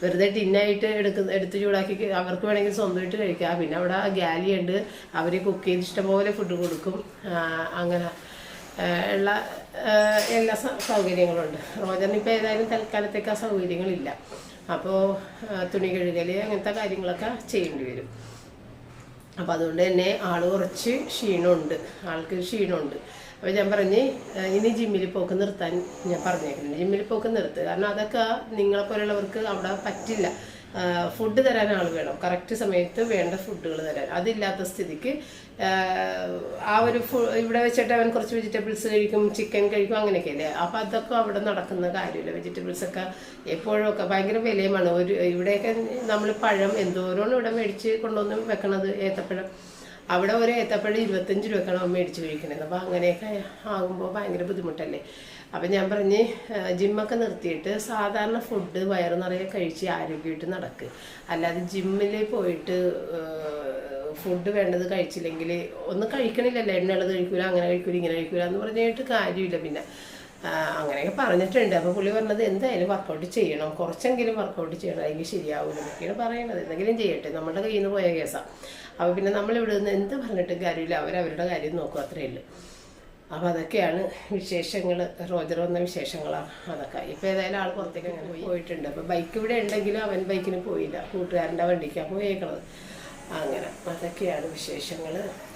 വെറുതെ ടിന്നായിട്ട് എടുക്കുന്ന എടുത്ത് ചൂടാക്കി അവർക്ക് വേണമെങ്കിൽ സ്വന്തമായിട്ട് കഴിക്കാം. പിന്നെ അവിടെ ഗാലി ഉണ്ട്. അവർ കുക്ക് ചെയ്ത് ഇഷ്ടംപോലെ ഫുഡ് കൊടുക്കും. അങ്ങനെ. ഉള്ള എല്ലാ സൗകര്യങ്ങളുണ്ട്. റോജറിന് ഇപ്പോൾ ഏതായാലും തൽക്കാലത്തേക്ക് ആ സൗകര്യങ്ങളില്ല. അപ്പോൾ തുണി കഴുകൽ അങ്ങനത്തെ കാര്യങ്ങളൊക്കെ ചെയ്യേണ്ടി വരും. അപ്പോൾ അതുകൊണ്ട് തന്നെ ആൾ കുറച്ച് ക്ഷീണമുണ്ട്. ആൾക്ക് ക്ഷീണമുണ്ട്. അപ്പോൾ ഞാൻ പറഞ്ഞ് ഇനി ജിമ്മിൽ പോക്ക് നിർത്താൻ ഞാൻ പറഞ്ഞേക്കുന്നുണ്ട് ജിമ്മിൽ പോക്ക് നിർത്തുക കാരണം അതൊക്കെ നിങ്ങളെ പോലുള്ളവർക്ക് അവിടെ പറ്റില്ല. ഫുഡ് തരാൻ ആൾ വേണം. കറക്റ്റ് സമയത്ത് വേണ്ട ഫുഡുകൾ തരാൻ. അതില്ലാത്ത സ്ഥിതിക്ക് ആ, ഒരു ഇവിടെ വെച്ചിട്ട് അവൻ കുറച്ച് വെജിറ്റബിൾസ് കഴിക്കും ചിക്കൻ കഴിക്കും അങ്ങനെയൊക്കെ അല്ലേ അപ്പം അതൊക്കെ അവിടെ നടക്കുന്ന കാര്യമില്ല? വെജിറ്റബിൾസ് ഒക്കെ എപ്പോഴും ഒക്കെ ഭയങ്കര വിലയുമാണ്. ഒരു ഇവിടെയൊക്കെ നമ്മൾ പഴം എന്തോരമാണ് ഇവിടെ മേടിച്ച് കൊണ്ടുവന്ന് വെക്കണത്? ഏത്തപ്പഴം. അവിടെ ഒരു ഏത്തപ്പഴം ഇരുപത്തഞ്ച് രൂപക്കാണ് മേടിച്ച് കഴിക്കണത്. അപ്പോൾ അങ്ങനെയൊക്കെ ആകുമ്പോൾ ഭയങ്കര ബുദ്ധിമുട്ടല്ലേ? അപ്പം ഞാൻ പറഞ്ഞ് ജിമ്മൊക്കെ നിർത്തിയിട്ട് സാധാരണ ഫുഡ് വയറ് നിറയെ കഴിച്ച് ആരോഗ്യമായിട്ട് നടക്ക്. അല്ലാതെ ജിമ്മിൽ പോയിട്ട് ഫുഡ് വേണ്ടത് കഴിച്ചില്ലെങ്കിൽ ഒന്നും കഴിക്കണില്ലല്ലോ എണ്ണയുള്ളത് കഴിക്കൂല അങ്ങനെ കഴിക്കൂല ഇങ്ങനെ കഴിക്കൂല എന്ന് പറഞ്ഞിട്ട് കാര്യമില്ല പിന്നെ. അങ്ങനെയൊക്കെ പറഞ്ഞിട്ടുണ്ട്. അപ്പോൾ പുള്ളി പറഞ്ഞത് എന്തായാലും വർക്കൗട്ട് ചെയ്യണം. കുറച്ചെങ്കിലും വർക്കൗട്ട് ചെയ്യണം. അല്ലെങ്കിൽ ശരിയാവില്ല എന്നൊക്കെയാണ് പറയണത്. എന്തെങ്കിലും ചെയ്യട്ടെ. നമ്മുടെ കയ്യിൽ നിന്ന് പോയ കേസാണ് അപ്പോൾ പിന്നെ നമ്മളിവിടെ നിന്ന് എന്ത് പറഞ്ഞിട്ടും കാര്യമില്ല. അവരവരുടെ കാര്യം നോക്കും. അത്രയേ ഉള്ളൂ. അപ്പോൾ അതൊക്കെയാണ് വിശേഷങ്ങൾ റോജർ വന്ന വിശേഷങ്ങളാണ് അതൊക്കെ. ഇപ്പം ഏതായാലും ആൾ പുറത്തേക്ക് അങ്ങനെ പോയി. പോയിട്ടുണ്ട്. അപ്പം ബൈക്ക് ഇവിടെ ഉണ്ടെങ്കിലും അവൻ ബൈക്കിന് പോയില്ല. കൂട്ടുകാരന്റെ വണ്ടിക്കാണ് പോയേക്കണത്. അങ്ങനെ അതൊക്കെയാണ് വിശേഷങ്ങൾ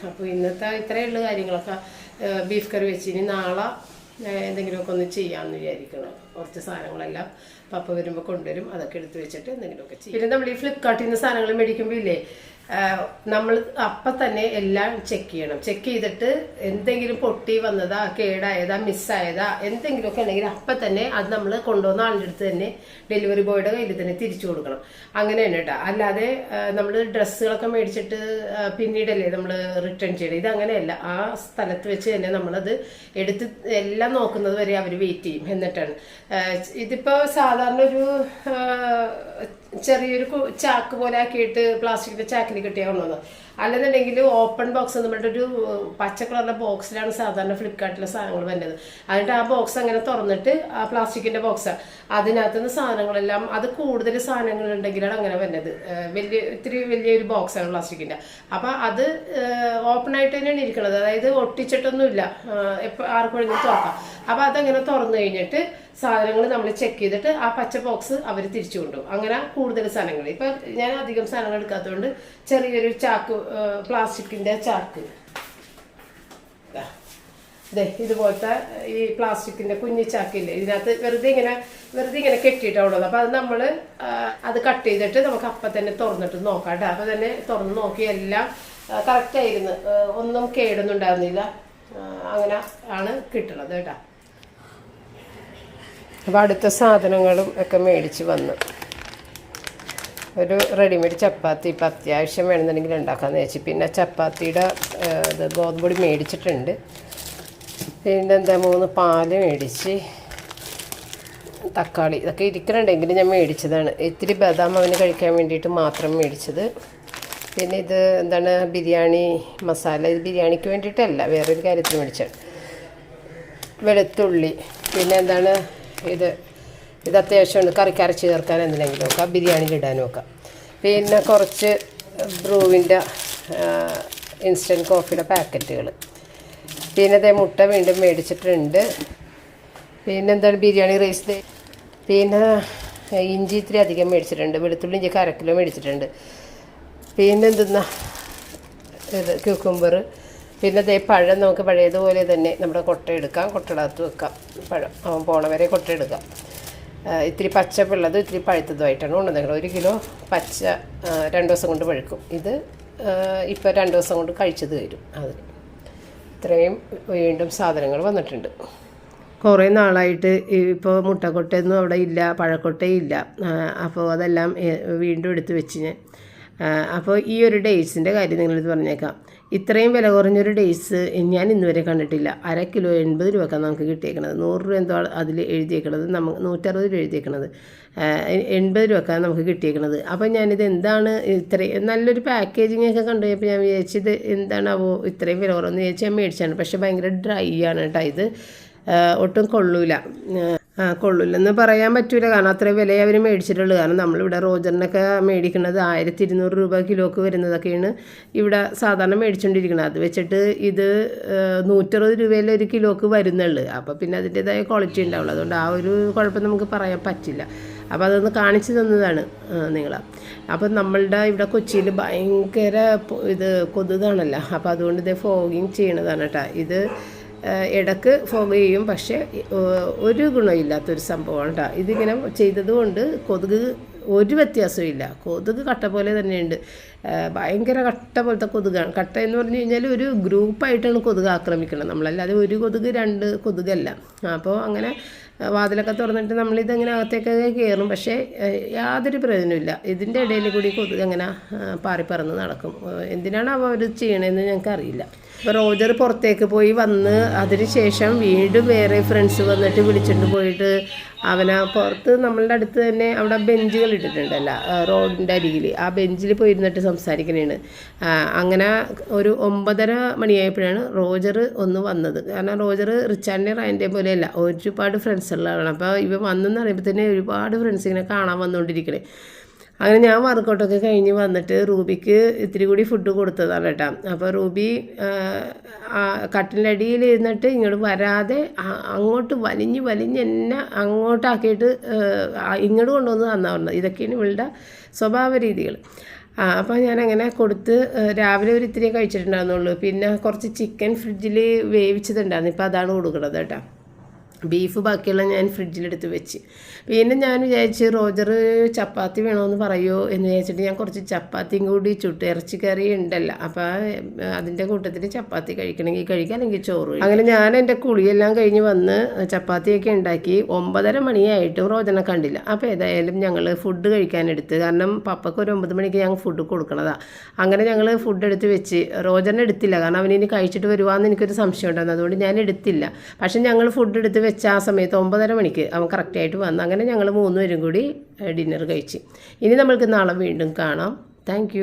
അപ്പോൾ ഇന്നത്തെ ഇത്രയേ ഉള്ളൂ കാര്യങ്ങളൊക്കെ. ബീഫ് കറി വെച്ച്. ഇനി നാളെ എന്തെങ്കിലുമൊക്കെ ഒന്ന് ചെയ്യാമെന്ന് വിചാരിക്കണം കുറച്ച് സാധനങ്ങളെല്ലാം പപ്പ വരുമ്പോൾ കൊണ്ടുവരും. അതൊക്കെ എടുത്ത് വെച്ചിട്ട് എന്തെങ്കിലുമൊക്കെ ചെയ്യും. പിന്നെ നമ്മൾ ഈ ഫ്ലിപ്കാർട്ടിൽ നിന്ന് സാധനങ്ങൾ മേടിക്കുമ്പോൾ ഇല്ലേ? നമ്മൾ അപ്പം തന്നെ എല്ലാം ചെക്ക് ചെയ്യണം. ചെക്ക് ചെയ്തിട്ട് എന്തെങ്കിലും പൊട്ടി വന്നതാ കേടായതാ മിസ്സായതാ എന്തെങ്കിലുമൊക്കെ ഉണ്ടെങ്കിൽ അപ്പം തന്നെ അത് നമ്മൾ കൊണ്ടുവന്ന ആളുടെ അടുത്ത് തന്നെ ഡെലിവറി ബോയുടെ കയ്യിൽ തന്നെ തിരിച്ചു കൊടുക്കണം. അങ്ങനെയാണ് കേട്ടോ. അല്ലാതെ നമ്മൾ ഡ്രസ്സുകളൊക്കെ മേടിച്ചിട്ട് പിന്നീടല്ലേ നമ്മൾ റിട്ടേൺ ചെയ്യണം ഇത് അങ്ങനെയല്ല. ആ സ്ഥലത്ത് വെച്ച് തന്നെ നമ്മളത് എടുത്ത് എല്ലാം നോക്കുന്നത് വരെ അവർ വെയിറ്റ് ചെയ്യും. എന്നിട്ടാണ്. ഇതിപ്പോൾ സാധാരണ ഒരു ചെറിയൊരു ചാക്ക് പോലെ ആക്കിയിട്ട് പ്ലാസ്റ്റിക്കിന്റെ ചാക്കിൽ കിട്ടിയാ കൊണ്ടുവന്നത് അല്ലെന്നുണ്ടെങ്കിൽ ഓപ്പൺ ബോക്സ് എന്ന് പറഞ്ഞിട്ട് ഒരു പച്ച കളറിലെ ബോക്സിലാണ് സാധാരണ ഫ്ലിപ്കാർട്ടിലെ സാധനങ്ങൾ വരുന്നത്. എന്നിട്ട് ആ ബോക്സ് അങ്ങനെ തുറന്നിട്ട് ആ പ്ലാസ്റ്റിക്കിന്റെ ബോക്സ് അതിനകത്ത് നിന്ന് സാധനങ്ങളെല്ലാം അത് കൂടുതൽ സാധനങ്ങൾ ഉണ്ടെങ്കിലാണ് അങ്ങനെ വരുന്നത്. വലിയ ഇത്തിരി വലിയൊരു ബോക്സാണ് പ്ലാസ്റ്റിക്കിന്റെ. അപ്പോൾ അത് ഓപ്പൺ ആയിട്ട് തന്നെയാണ് ഇരിക്കുന്നത്. അതായത് ഒട്ടിച്ചിട്ടൊന്നുമില്ല. എപ്പോൾ ആർക്കും വേണമെങ്കിലും തുറക്കാം. അപ്പൊ അതങ്ങനെ തുറന്നു കഴിഞ്ഞിട്ട് സാധനങ്ങൾ നമ്മൾ ചെക്ക് ചെയ്തിട്ട് ആ പച്ച ബോക്സ് അവർ തിരിച്ചു കൊണ്ടുപോകും അങ്ങനെ കൂടുതൽ സാധനങ്ങൾ. ഇപ്പൊ ഞാൻ അധികം സാധനങ്ങൾ എടുക്കാത്തതുകൊണ്ട് ചെറിയൊരു ചാക്ക് പ്ലാസ്റ്റിക്കിന്റെ ചാക്ക്. ദാ. ഇതുപോലത്തെ ഈ പ്ലാസ്റ്റിക്കിന്റെ കുഞ്ഞു ചാക്കില്ലേ? ഇതിനകത്ത് വെറുതെ ഇങ്ങനെ വെറുതെ ഇങ്ങനെ കെട്ടിയിട്ടുള്ളത് അപ്പോൾ അത് നമ്മൾ അത് കട്ട് ചെയ്തിട്ട് നമുക്ക് അപ്പം തന്നെ തുറന്നിട്ട് നോക്കാം കേട്ടോ അപ്പൊ തന്നെ തുറന്ന് നോക്കി എല്ലാം കറക്റ്റായിരുന്നു ഒന്നും കേടൊന്നും ഉണ്ടായിരുന്നില്ല. അങ്ങനെ ആണ് കിട്ടുന്നത് കേട്ടോ അപ്പോൾ അടുത്ത സാധനങ്ങളും ഒക്കെ മേടിച്ച് വന്നു. ഒരു റെഡിമെയ്ഡ് ചപ്പാത്തി ഇപ്പം അത്യാവശ്യം വേണമെന്നുണ്ടെങ്കിൽ ഉണ്ടാക്കാമെന്ന് വെച്ചു പിന്നെ ചപ്പാത്തിയുടെ ഇത് ഇത് ഗോതമ്പൊടി മേടിച്ചിട്ടുണ്ട്. പിന്നെ എന്താ മൂന്ന് പാൽ മേടിച്ച് തക്കാളി ഇതൊക്കെ ഇരിക്കണുണ്ടെങ്കിൽ ഞാൻ മേടിച്ചതാണ്. ഇത്തിരി ബദാം അവന് കഴിക്കാൻ വേണ്ടിയിട്ട് മാത്രം മേടിച്ചത്. പിന്നെ ഇത് എന്താണ് ബിരിയാണി മസാല ഇത് ബിരിയാണിക്ക് വേണ്ടിയിട്ടല്ല വേറൊരു കാര്യത്തിന് മേടിച്ചാണ് വെളുത്തുള്ളി പിന്നെ എന്താണ് ഇത് ഇത് അത്യാവശ്യമാണ് കറിക്ക് അരച്ച് ചേർക്കാൻ എന്തിനെങ്കിലും നോക്കാം ബിരിയാണിയിൽ ഇടാൻ നോക്കാം പിന്നെ കുറച്ച് ബ്രൂവിന്റെ ഇൻസ്റ്റന്റ് കോഫിയുടെ പാക്കറ്റുകൾ പിന്നെ അതേ മുട്ട വീണ്ടും മേടിച്ചിട്ടുണ്ട്. പിന്നെ എന്താണ് ബിരിയാണി റൈസ് പിന്നെ ഇഞ്ചി ഇത്തിരി അധികം മേടിച്ചിട്ടുണ്ട്. വെളുത്തുള്ളി ഇഞ്ചി അര കിലോ മേടിച്ചിട്ടുണ്ട്. പിന്നെ എന്തെന്നാ ഇത് ക്യൂക്കുംബർ പിന്നെ അതേ പഴം നമുക്ക് പഴയതുപോലെ തന്നെ നമ്മുടെ കൊട്ട എടുക്കാം. കൊട്ടടകത്ത് വെക്കാം. പഴം അവൻ പോണ വരെ കൊട്ട എടുക്കാം. ഇത്തിരി പച്ചപ്പുള്ളതും ഇത്തിരി പഴുത്തതുമായിട്ടാണ് കൊണ്ടുവന്നത് ഒരു കിലോ പച്ച രണ്ട് ദിവസം കൊണ്ട് പഴുക്കും. ഇത് ഇപ്പോൾ രണ്ട് ദിവസം കൊണ്ട് കഴിച്ചത് വരും അതിന്. ഇത്രയും വീണ്ടും സാധനങ്ങൾ വന്നിട്ടുണ്ട്. കുറേ നാളായിട്ട് ഇപ്പോൾ മുട്ടക്കൊട്ടയൊന്നും അവിടെ ഇല്ല പഴക്കൊട്ടയില്ല. അപ്പോൾ അതെല്ലാം വീണ്ടും എടുത്ത് വെച്ച് ഞാൻ അപ്പോൾ ഈ ഒരു ഡേറ്റ്സിന്റെ കാര്യം നിങ്ങളിത് പറഞ്ഞേക്കാം. ഇത്രയും വില കുറഞ്ഞൊരു ഡേയ്സ് ഞാൻ ഇന്നുവരെ കണ്ടിട്ടില്ല. അര കിലോ എൺപത് രൂപക്കാണ് നമുക്ക് കിട്ടിയേക്കണത്. നൂറ് രൂപ എന്തോ അതിൽ എഴുതിയേക്കണത് നമുക്ക് നൂറ്ററുപത് രൂപ എഴുതിയേക്കണത്. എൺപത് രൂപക്കാണ് നമുക്ക് കിട്ടിയേക്കണത്. അപ്പോൾ ഞാനിത് എന്താണ് ഇത്രയും നല്ലൊരു പാക്കേജിങ് ഒക്കെ കണ്ടു ഞാൻ വിചാരിച്ചത് എന്താണാവോ ഇത്രയും വില കുറവെന്ന് വിചാരിച്ച് ഞാൻ മേടിച്ചാണ് പക്ഷേ ഭയങ്കര ഡ്രൈ ആണ് കേട്ടോ ഇത്. ഒട്ടും കൊള്ളൂല. ആ കൊള്ളില്ലെന്ന് പറയാൻ പറ്റൂല. കാരണം അത്ര വില അവർ മേടിച്ചിട്ടുള്ളൂ. കാരണം നമ്മളിവിടെ റോജറിനൊക്കെ മേടിക്കുന്നത് ആയിരത്തി ഇരുന്നൂറ് രൂപ കിലോക്ക് വരുന്നതൊക്കെയാണ് ഇവിടെ സാധാരണ മേടിച്ചുകൊണ്ടിരിക്കുന്നത് അത് വെച്ചിട്ട് ഇത് നൂറ്ററുപത് രൂപയിൽ ഒരു കിലോക്ക് വരുന്നുള്ളൂ. അപ്പോൾ പിന്നെ അതിന്റെതായ ക്വാളിറ്റി ഉണ്ടാവുള്ളൂ. അതുകൊണ്ട് ആ ഒരു കുഴപ്പം നമുക്ക് പറയാൻ പറ്റില്ല. അപ്പോൾ അതൊന്ന് കാണിച്ചു തന്നതാണ് നിങ്ങൾ അപ്പം നമ്മളുടെ ഇവിടെ കൊച്ചിയിൽ ഭയങ്കര ഇത് കൊതുകാണല്ലോ. അപ്പോൾ അതുകൊണ്ട് ഇത് ഫോഗിങ് ചെയ്യണതാണ് കേട്ടോ ഇത് ഇടയ്ക്ക് ഫോഗ് ചെയ്യും. പക്ഷേ ഒരു ഗുണമില്ലാത്തൊരു സംഭവമാണ് കേട്ടോ ഇതിങ്ങനെ ചെയ്തതുകൊണ്ട് കൊതുക് ഒരു വ്യത്യാസവും ഇല്ല. കൊതുക് കട്ട പോലെ തന്നെയുണ്ട്. ഭയങ്കര കട്ട പോലത്തെ കൊതുകാണ്. കട്ട എന്ന് പറഞ്ഞു കഴിഞ്ഞാൽ ഒരു ഗ്രൂപ്പായിട്ടാണ് കൊതുക് ആക്രമിക്കുന്നത് നമ്മളല്ലാതെ ഒരു കൊതുക് രണ്ട് കൊതുകല്ല. അപ്പോൾ അങ്ങനെ വാതിലൊക്കെ തുറന്നിട്ട് നമ്മളിതങ്ങനെ അകത്തേക്കൊക്കെ കയറും. പക്ഷേ യാതൊരു പ്രയോജനമില്ല ഇതിന്റെ ഇടയിൽ കൂടി കൊതുക് അങ്ങനെ പാറിപ്പറന്ന് നടക്കും. എന്തിനാണ് അവ അവർ ചെയ്യണതെന്ന് ഞങ്ങൾക്ക് അറിയില്ല ഇപ്പോൾ റോജർ പുറത്തേക്ക് പോയി വന്ന് അതിന് ശേഷം വീണ്ടും വേറെ ഫ്രണ്ട്സ് വന്നിട്ട് വിളിച്ചിട്ട് പോയിട്ട് അവനെ പുറത്ത് നമ്മളുടെ അടുത്ത് തന്നെ അവിടെ ബെഞ്ചുകൾ ഇട്ടിട്ടുണ്ടല്ലോ റോഡിന്റെ അരികിൽ ആ ബെഞ്ചിൽ പോയി ഇരുന്നിട്ട് സംസാരിക്കണേണ് അങ്ങനെ ഒരു ഒമ്പതര മണിയായപ്പോഴാണ് റോജർ ഒന്ന് വന്നത്. കാരണം റോജർ റിച്ചാന്റെ റയന്റെ പോലെയല്ല ഒരുപാട് ഫ്രണ്ട്സ് ഉള്ളതാണ് അപ്പോൾ ഇവ വന്നെന്ന് പറയുമ്പോൾ തന്നെ ഒരുപാട് ഫ്രണ്ട്സ് ഇങ്ങനെ കാണാൻ വന്നുകൊണ്ടിരിക്കണേ അങ്ങനെ ഞാൻ വർക്കൗട്ടൊക്കെ കഴിഞ്ഞ് വന്നിട്ട് റൂബിക്ക് ഇത്തിരി കൂടി ഫുഡ് കൊടുത്തതാണ് കേട്ടോ. അപ്പോൾ റൂബി കട്ടിലടിയിൽ ഇരുന്നിട്ട് ഇങ്ങോട്ട് വരാതെ അങ്ങോട്ട് വലിഞ്ഞ് വലിഞ്ഞ് എന്നെ അങ്ങോട്ടാക്കിയിട്ട് ഇങ്ങോട്ട് കൊണ്ടുവന്ന് തന്നാ പറഞ്ഞത്. ഇതൊക്കെയാണ് ഇവളുടെ സ്വഭാവ രീതികൾ ആ അപ്പോൾ ഞാനങ്ങനെ കൊടുത്ത് രാവിലെ ഒരു ഇത്തിരി കഴിച്ചിട്ടുണ്ടായിരുന്നുള്ളൂ. പിന്നെ കുറച്ച് ചിക്കൻ ഫ്രിഡ്ജിൽ വേവിച്ചതുണ്ടായിരുന്നു. ഇപ്പോൾ അതാണ് കൊടുക്കുന്നത് കേട്ടോ. ബീഫ് ബാക്കിയുള്ള ഞാൻ ഫ്രിഡ്ജിലെടുത്ത് വെച്ച്. പിന്നെ ഞാൻ വിചാരിച്ച് റോജർ ചപ്പാത്തി വേണമെന്ന് പറയുമോ എന്ന് വിചാരിച്ചിട്ട് ഞാൻ കുറച്ച് ചപ്പാത്തിയും കൂടി ചുട്ട് കറി ഉണ്ടല്ലോ. അപ്പോൾ അതിന്റെ കൂട്ടത്തിൽ ചപ്പാത്തി കഴിക്കണമെങ്കിൽ കഴിക്കാം അല്ലെങ്കിൽ ചോറ് അങ്ങനെ ഞാൻ എന്റെ കുളിയെല്ലാം കഴിഞ്ഞ് വന്ന് ചപ്പാത്തിയൊക്കെ ഉണ്ടാക്കി ഒമ്പതര മണിയായിട്ടും റോജനെ കണ്ടില്ല. അപ്പോൾ ഏതായാലും ഞങ്ങൾ ഫുഡ് കഴിക്കാനെടുത്ത് കാരണം പപ്പക്ക് ഒരു ഒമ്പത് മണിക്ക് ഞങ്ങൾ ഫുഡ് കൊടുക്കണതാണ് അങ്ങനെ ഞങ്ങൾ ഫുഡ് എടുത്ത് വെച്ച് റോജനെ എടുത്തില്ല. കാരണം അവനിനി കഴിച്ചിട്ട് വരുവാന്ന് എനിക്കൊരു സംശയം ഉണ്ടായിരുന്നു. അതുകൊണ്ട് ഞാൻ എടുത്തില്ല. പക്ഷേ ഞങ്ങൾ ഫുഡ് എടുത്ത് വെച്ച ആ സമയത്ത് ഒമ്പതര മണിക്ക് അവൻ കറക്റ്റായിട്ട് വന്നു അങ്ങനെ ഞങ്ങൾ മൂന്നുപേരും കൂടി ഡിന്നർ കഴിച്ച്. ഇനി നമ്മൾക്ക് നാളെ വീണ്ടും കാണാം. താങ്ക്